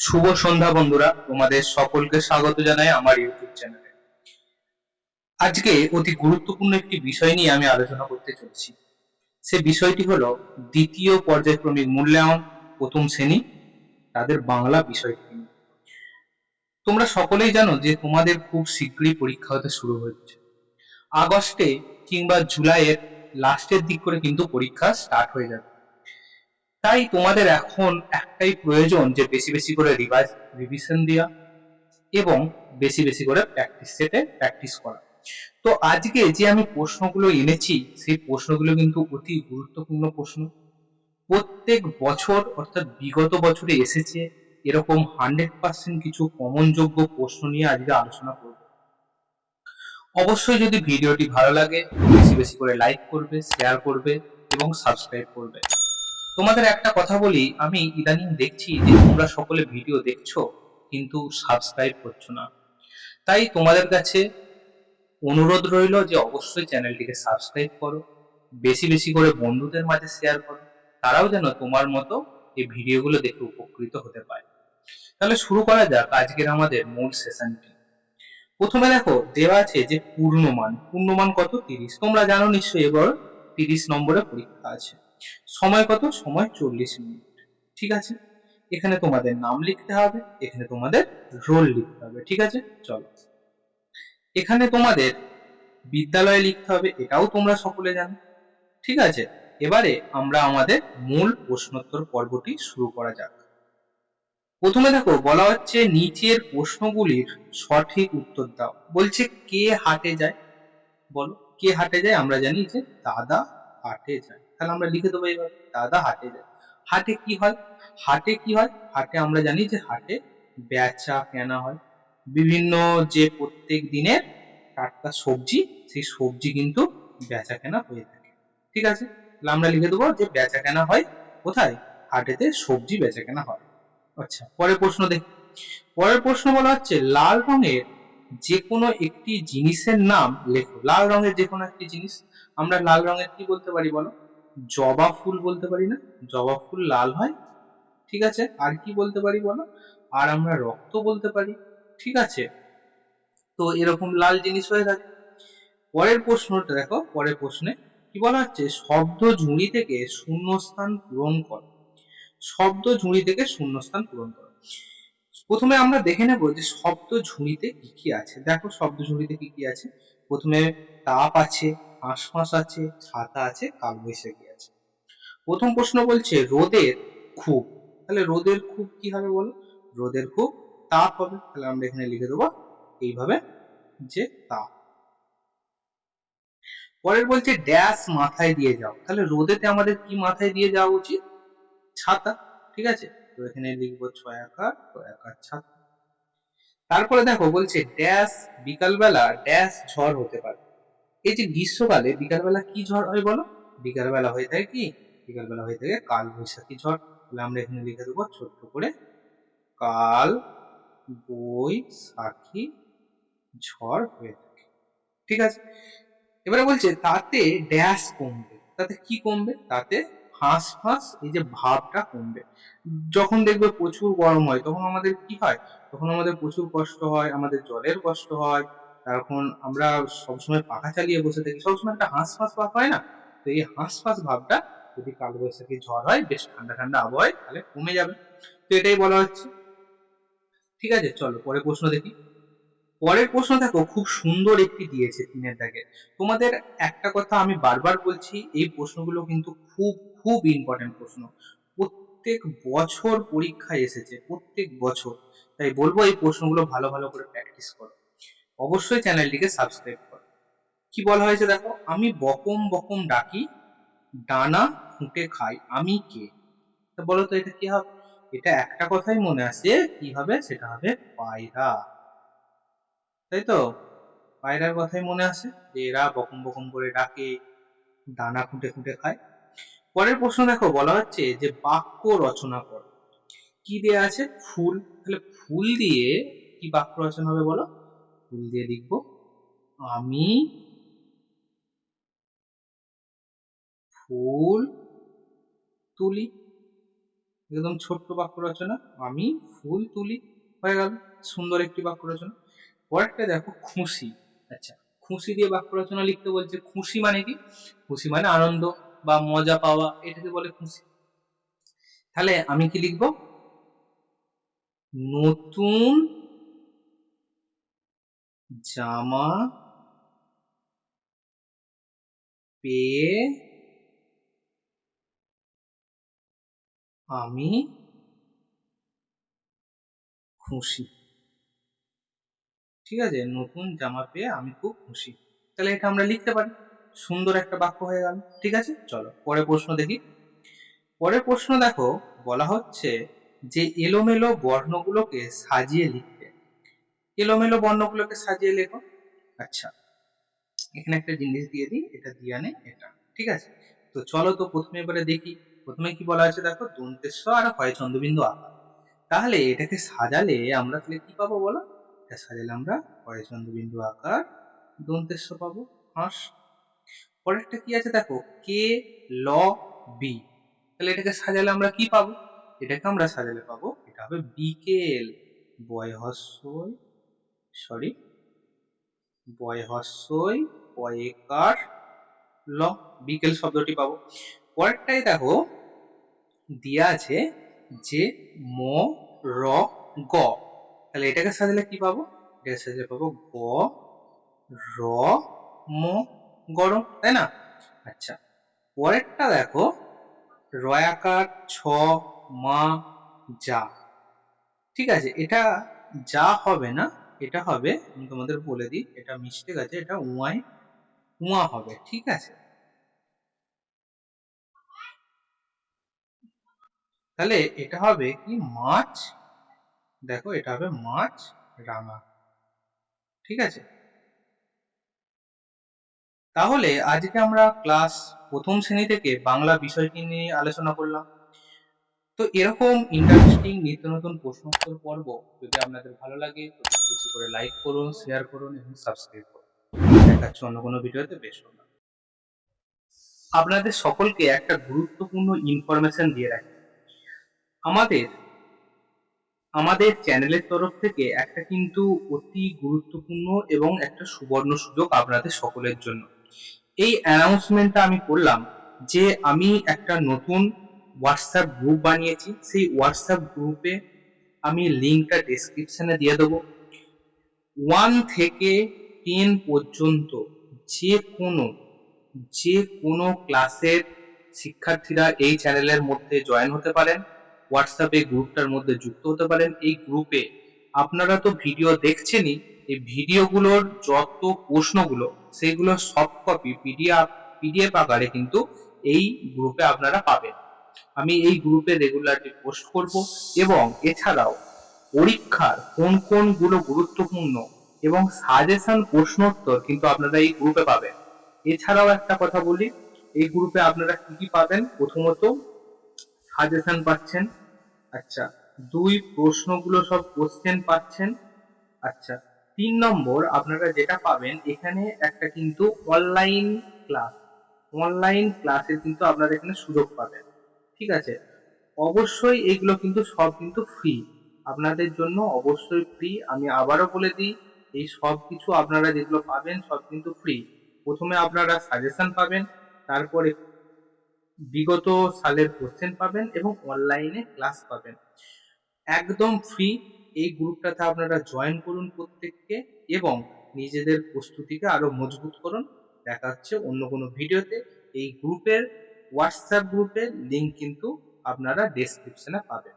শুভ সন্ধ্যা বন্ধুরা, তোমাদের সকলকে স্বাগত জানাই আমার ইউটিউব চ্যানেলে। আজকে অতি গুরুত্বপূর্ণ একটি বিষয় নিয়ে আমি আলোচনা করতে চলেছি। সে বিষয়টি হলো দ্বিতীয় পর্যায়ক্রমিক মূল্যায়ন প্রথম শ্রেণি, তাদের বাংলা বিষয়টি তোমরা সকলেই জানো যে তোমাদের খুব শীঘ্রই পরীক্ষা হতে শুরু হচ্ছে আগস্টে কিংবা জুলাইয়ের লাস্টের দিক করে কিন্তু পরীক্ষা স্টার্ট হয়ে যাবে। তাই তোমাদের এখন একটাই প্রয়োজন যে বেশি বেশি করে রিভাইজ রিভিশন দেওয়া এবং বেশি বেশি করে প্র্যাকটিস সেটে প্র্যাকটিস করা। তো আজকে যে আমি প্রশ্নগুলো এনেছি, সেই প্রশ্নগুলো কিন্তু অতি গুরুত্বপূর্ণ প্রশ্ন। প্রত্যেক বছর, অর্থাৎ বিগত বছরে এসেছে এরকম হান্ড্রেড পার্সেন্ট কিছু কমন যোগ্য প্রশ্ন নিয়ে আজকে আলোচনা করব। অবশ্যই যদি ভিডিওটি ভালো লাগে, বেশি বেশি করে লাইক করবে শেয়ার করবে এবং সাবস্ক্রাইব করবে। তোমাদের একটা কথা বলি, আমি ইদানিং দেখছি যে তোমরা সকলে ভিডিও দেখছ, কিন্তু সাবস্ক্রাইব করছ না। তাই তোমাদের কাছে অনুরোধ রইল যে অবশ্যই চ্যানেলটিকে সাবস্ক্রাইব করো, বেশি বেশি করে বন্ধুদের মাঝে শেয়ার করো, তারাও যেন তোমার মতো এই ভিডিওগুলো দেখে উপকৃত হতে পারে। তাহলে শুরু করা যাক আজকের আমাদের মূল সেশনটি প্রথমে দেখো, দেওয়া আছে যে পূর্ণমান। পূর্ণমান কত? তিরিশ। তোমরা জানো নিশ্চয়ই এবার তিরিশ নম্বরে পরীক্ষা আছে। সময় কত? সময় চল্লিশ মিনিট। ঠিক আছে? এখানে তোমাদের নাম লিখতে হবে, এখানে তোমাদের রোল লিখতে হবে, ঠিক আছে? চলো। এখানে তোমাদের বিদ্যালয়ে লিখতে হবে, এটাও তোমরা সকলে জানো। ঠিক আছে? এবারে আমরা আমাদের মূল প্রশ্নোত্তর পর্বটি শুরু করা যাক। প্রথমে দেখো, বলা হচ্ছে নিচের প্রশ্নগুলির সঠিক উত্তর দাও। বলছে কে হাটে যায়? বলো, কে হাটে যায়? আমরা জানি যে দাদা হাটে যায়। তাহলে আমরা লিখে দেবো এবার। দাদা, হাটে যায়। হাটে কি হয়? হাটে কি হয়? হাটে আমরা জানি যে হাটে বেচা কেনা হয়। বিভিন্ন যে প্রত্যেক দিনের টাটকা সবজি, সেই সবজি কিন্তু বেচা কেনা হয়ে থাকে। ঠিক আছে? তাহলে আমরা লিখে দেবো যে বেচা কেনা হয় কোথায়? হাটেতে সবজি বেচা কেনা হয়। আচ্ছা পরের প্রশ্ন দেখি। পরের প্রশ্ন বলা হচ্ছে, লাল রঙের যে কোনো একটি জিনিসের নাম লেখো। লাল রঙের যে কোনো একটি জিনিস। আমরা লাল রঙের কি বলতে পারি বলো? জবা ফুল বলতে পারি না? জবা ফুল লাল হয়, ঠিক আছে? আর কি বলতে পারি বলো? আর আমরা রক্ত বলতে পারি, ঠিক আছে? তো এরকম লাল জিনিস হয়ে থাকে। পরের প্রশ্নটা দেখো, পরের প্রশ্নে কি বলা হচ্ছে? শব্দ ঝুড়ি থেকে শূন্যস্থান পূরণ কর। শব্দ ঝুড়ি থেকে শূন্যস্থান পূরণ করো। প্রথমে আমরা দেখে নেব যে শব্দ ঝুড়িতে কি কি আছে। দেখো শব্দ ঝুড়িতে কি কি আছে। প্রথমে তাপ আছে আশপাশ আছে, ছাতা আছে কালবৈশাখী আছে প্রথম প্রশ্ন বলছে, রোদের খুব। তাহলে রোদের খুব কি হবে বলো? রোদের খুব তাপ হবে। তাহলে আমরা এখানে লিখে দেবো এইভাবে যে তাপ। পরের বলছে ড্যাশ মাথায় দিয়ে যাও। তাহলে রোদেতে আমাদের কি মাথায় দিয়ে যাওয়া উচিত? ছাতা, ঠিক আছে? তো এখানে লিখব ছয় আকার ছয় আকার ছাতা। তারপরে দেখো, বলছে ড্যাশ বিকালবেলা ড্যাশ ঝড় হতে পারে। এই যে গ্রীষ্মকালে বিকালবেলা কি ঝড় হয় বলো? বিকালবেলা হয়ে থাকে কি? বিকালবেলা হয়ে থাকে কাল বৈশাখী ঝড়। তাহলে আমরা এখানে লিখে দেবো ছোট্ট করে কাল বৈশাখী ঝড় হয়ে থাকে। ঠিক আছে? এবারে বলছে, তাতে ড্যাশ কমবে। তাতে কি কমবে? তাতে ফাঁস ফাঁস এই যে ভাবটা কমবে। যখন দেখবে প্রচুর গরম হয়, তখন আমাদের কি হয়? তখন আমাদের প্রচুর কষ্ট হয়, আমাদের জলের কষ্ট হয়। তখন আমরা সবসময় পাখা চালিয়ে বসে থাকি। সবসময় একটা হাঁস ফাঁস ভাব হয় না? তো এই হাঁস ফাঁস ভাবটা যদি কালবৈশাখী ঝড় হয়, বেশ ঠান্ডা ঠান্ডা আবহাওয়ায়, তাহলে কমে যাবে। তো এটাই বলা হচ্ছে। ঠিক আছে, চলো পরের প্রশ্ন দেখি। পরের প্রশ্ন দেখো, খুব সুন্দর একটি দিয়েছে তিনের দাগে। তোমাদের একটা কথা আমি বারবার বলছি, এই প্রশ্নগুলো কিন্তু খুব খুব ইম্পর্টেন্ট প্রশ্ন। প্রত্যেক বছর পরীক্ষায় এসেছে, প্রত্যেক বছর। তাই বলব এই প্রশ্নগুলো ভালো ভালো করে প্র্যাকটিস করো। অবশ্যই চ্যানেলটিকে সাবস্ক্রাইব করো। কি বলা হয়েছে দেখো? আমি বকম বকম ডাকি ডানা খুঁটে খাই, আমি কে? তো বলো তো এটা কি হবে? এটা একটা কথাই মনে আসে কি হবে? সেটা হবে পায়রা। তাই তো? পায়রার কথাই মনে আসে যে এরা বকম বকম করে ডাকে, দানা খুঁটে খুঁটে খায়। পরের প্রশ্ন দেখো, বলা হচ্ছে যে বাক্য রচনা কর। কি দেয়া আছে? ফুল। তাহলে ফুল দিয়ে কি বাক্য রচনা হবে বলো? ফুল দিয়ে লিখব। আমি ফুল তুলি। একদম ছোট্ট বাক্য রচনা। আমি ফুল তুলি। হয়ে গেল। সুন্দর একটি বাক্য রচনা। পরেরটা দেখো, খুশি। আচ্ছা খুশি দিয়ে বাক্য রচনা লিখতে বলছে, খুশি মানে কি? খুশি মানে আনন্দ বা মজা পাওয়া, এটাকে বলে খুশি। তাহলে আমি কি লিখব? নতুন জামা পেয়ে আমি, খুশি। ঠিক আছে? নতুন জামা পেয়ে আমি খুব খুশি। তাহলে এটা আমরা লিখতে পারি। সুন্দর একটা বাক্য হয়ে গেল। ঠিক আছে? চলো, পরের প্রশ্ন দেখি। পরের প্রশ্ন দেখো, বলা হচ্ছে যে এলোমেলো বর্ণগুলোকে সাজিয়ে লিখতে এলোমেলো বর্ণগুলোকে সাজিয়ে লেখো। আচ্ছা। এখানে একটা জিনিস দিয়ে দিই, এটা দিয়ে আনে, এটা, ঠিক আছে? তো চলো তো প্রথমে এবারে দেখি। প্রথমে কি বলা আছে দেখো? দন্তেশ্ব আর হয় চন্দ্রবিন্দু আকার তাহলে এটাকে সাজালে আমরা তাহলে কি পাবো বলো? এটা সাজালে আমরা হয় চন্দ্রবিন্দু আকার দন্তেশ্ব পাবো। হাঁস। পরেরটা কি আছে দেখো? কে ল বি তাহলে এটাকে সাজালে আমরা কি পাবো? এটাকে আমরা সাজালে পাবো, এটা হবে বিকেল বয় হস্যই সরি বয় হস্যই পয়েকার ল, বিকেল শব্দটি পাবো। পরেরটাই দেখো, দিয়া আছে যে, ম, র, গ। তাহলে এটাকে সাজালে কি পাবো? এটাকে সাজালে পাবো গ, র, ম, গরম, তাই না? আচ্ছা পরেরটা দেখো, রয়াকার, ছ, মা, যা। ঠিক আছে, এটা যা হবে না এটা হবে, আমি তোমাদের বলে দিই, এটা মিস্টেক আছে, এটা উয়াই, উয়া হবে, ঠিক আছে? তাহলে এটা হবে কি? মাছ, দেখো এটা হবে মাছ, রাঙা, ঠিক আছে? তাহলে আজকে আমরা ক্লাস প্রথম শ্রেণি থেকে বাংলা বিষয়টি নিয়ে আলোচনা করলাম? তো এরকম ইন্টারেস্টিং নিত্য নতুন প্রশ্নোত্তর পর্ব যদি আপনাদের ভালো লাগে তো করে লাইক করুন শেয়ার করুন এবং সাবস্ক্রাইব করুন। দেখাচ্ছি অন্য কোনো ভিডিওতে, বেশ আপনাদের সকলকে একটা গুরুত্বপূর্ণ ইনফরমেশন দিয়ে রাখি। আমাদের আমাদের চ্যানেলের তরফ থেকে একটা কিন্তু অতি গুরুত্বপূর্ণ এবং একটা সুবর্ণ সুযোগ আপনাদের সকলের জন্য। এই অ্যানাউন্সমেন্টটা আমি করলাম যে আমি একটা নতুন হোয়াটসঅ্যাপ গ্রুপ বানিয়েছি। সেই হোয়াটসঅ্যাপ গ্রুপে আমি লিঙ্কটা ডেসক্রিপশনে দিয়ে দেবো। ওয়ান থেকে টেন পর্যন্ত যে কোনো যে কোনো ক্লাসের শিক্ষার্থীরা এই চ্যানেলের মধ্যে জয়েন হতে পারেন, হোয়াটসঅ্যাপে গ্রুপটার মধ্যে যুক্ত হতে পারেন। এই গ্রুপে আপনারা তো ভিডিও দেখছেনই, এই ভিডিওগুলোর যত প্রশ্নগুলো, সেগুলো সফট কপি পিডিএফ পিডিএফ আকারে কিন্তু এই গ্রুপে আপনারা পাবেন। আমি এই গ্রুপে রেগুলারলি পোস্ট করব এবং এছাড়াও পরীক্ষার কোন কোনগুলো গুরুত্বপূর্ণ এবং সাজেশন প্রশ্নোত্তর কিন্তু আপনারা এই গ্রুপে পাবেন। এছাড়াও একটা কথা বলি, এই গ্রুপে আপনারা কি কি পাবেন? প্রথমত সাজেশন পাচ্ছেন আচ্ছা দুই প্রশ্নগুলো সব কোশ্চেন পাচ্ছেন আচ্ছা তিন নম্বর আপনারা যেটা পাবেন, এখানে একটা কিন্তু অনলাইন ক্লাস অনলাইন ক্লাসের কিন্তু আপনারা এখানে সুযোগ পাবেন, ঠিক আছে? অবশ্যই এগুলো কিন্তু সব কিন্তু ফ্রি আপনাদের জন্য অবশ্যই ফ্রি আমি আবারও বলে দিই, এই সব কিছু আপনারা যেগুলো পাবেন সব কিন্তু ফ্রি প্রথমে আপনারা সাজেশন পাবেন, তারপরে বিগত সালের কোশ্চেন পাবেন এবং অনলাইনে ক্লাস পাবেন। একদম ফ্রি এই গ্রুপটাতে আপনারা জয়েন করুন প্রত্যেককে এবং নিজেদের প্রস্তুতিকে আরও মজবুত করুন। দেখা হচ্ছে অন্য কোনো ভিডিওতে। এই গ্রুপের হোয়াটসঅ্যাপ গ্রুপের লিঙ্ক কিন্তু আপনারা ডেসক্রিপশনে পাবেন।